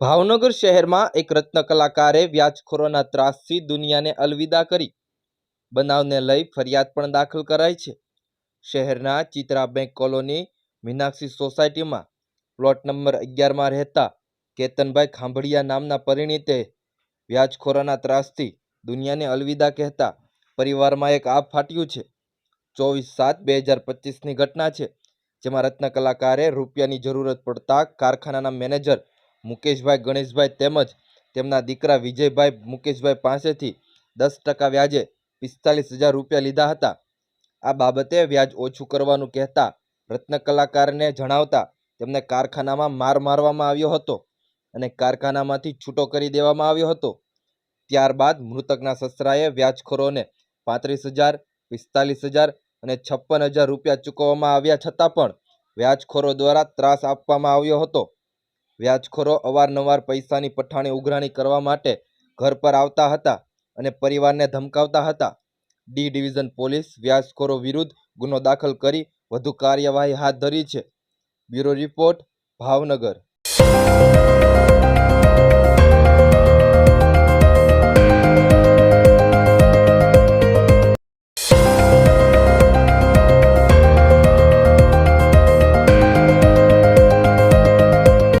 ભાવનગર શહેરમાં એક રત્ન કલાકારે વ્યાજખોરોના ત્રાસથી દુનિયાને અલવિદા કરી. બનાવને લઈ ફરિયાદ પણ દાખલ કરાઈ છે. શહેરના ચિત્રા બેંક કોલોની, મીનાક્ષી સોસાયટીમાં પ્લોટ નંબર અગિયારમાં રહેતા કેતનભાઈ ખાંભળિયા નામના પરિણીતે વ્યાજખોરોના ત્રાસથી દુનિયાને અલવિદા કહેતા પરિવારમાં એક આપ ફાટ્યું છે. ચોવીસ સાત બે હજાર પચીસની ઘટના છે, જેમાં રત્ન કલાકારે રૂપિયાની જરૂરત પડતા કારખાનાના મેનેજર મુકેશભાઈ, ગણેશભાઈ તેમજ તેમના દીકરા વિજયભાઈ મુકેશભાઈ પાસેથી દસ ટકા વ્યાજે પિસ્તાલીસ હજાર રૂપિયા લીધા હતા. આ બાબતે વ્યાજ ઓછું કરવાનું કહેતા રત્ન કલાકારને જણાવતા તેમને કારખાનામાં માર મારવામાં આવ્યો હતો અને કારખાનામાંથી છૂટો કરી દેવામાં આવ્યો હતો. ત્યારબાદ મૃતકના સસરાએ વ્યાજખોરોને પાંત્રીસ હજાર, પિસ્તાલીસ હજાર અને છપ્પન હજાર રૂપિયા ચૂકવવામાં આવ્યા છતાં પણ વ્યાજખોરો દ્વારા ત્રાસ આપવામાં આવ્યો હતો. વ્યાજખોરો અવારનવાર પૈસાની પઠાણી ઉઘરાણી કરવા માટે ઘર પર આવતા હતા અને પરિવારને ધમકાવતા હતા. ડી ડિવિઝન પોલીસ વ્યાજખોરો વિરુદ્ધ ગુનો દાખલ કરી વધુ કાર્યવાહી હાથ ધરી છે. Bureau report, Bhavnagar.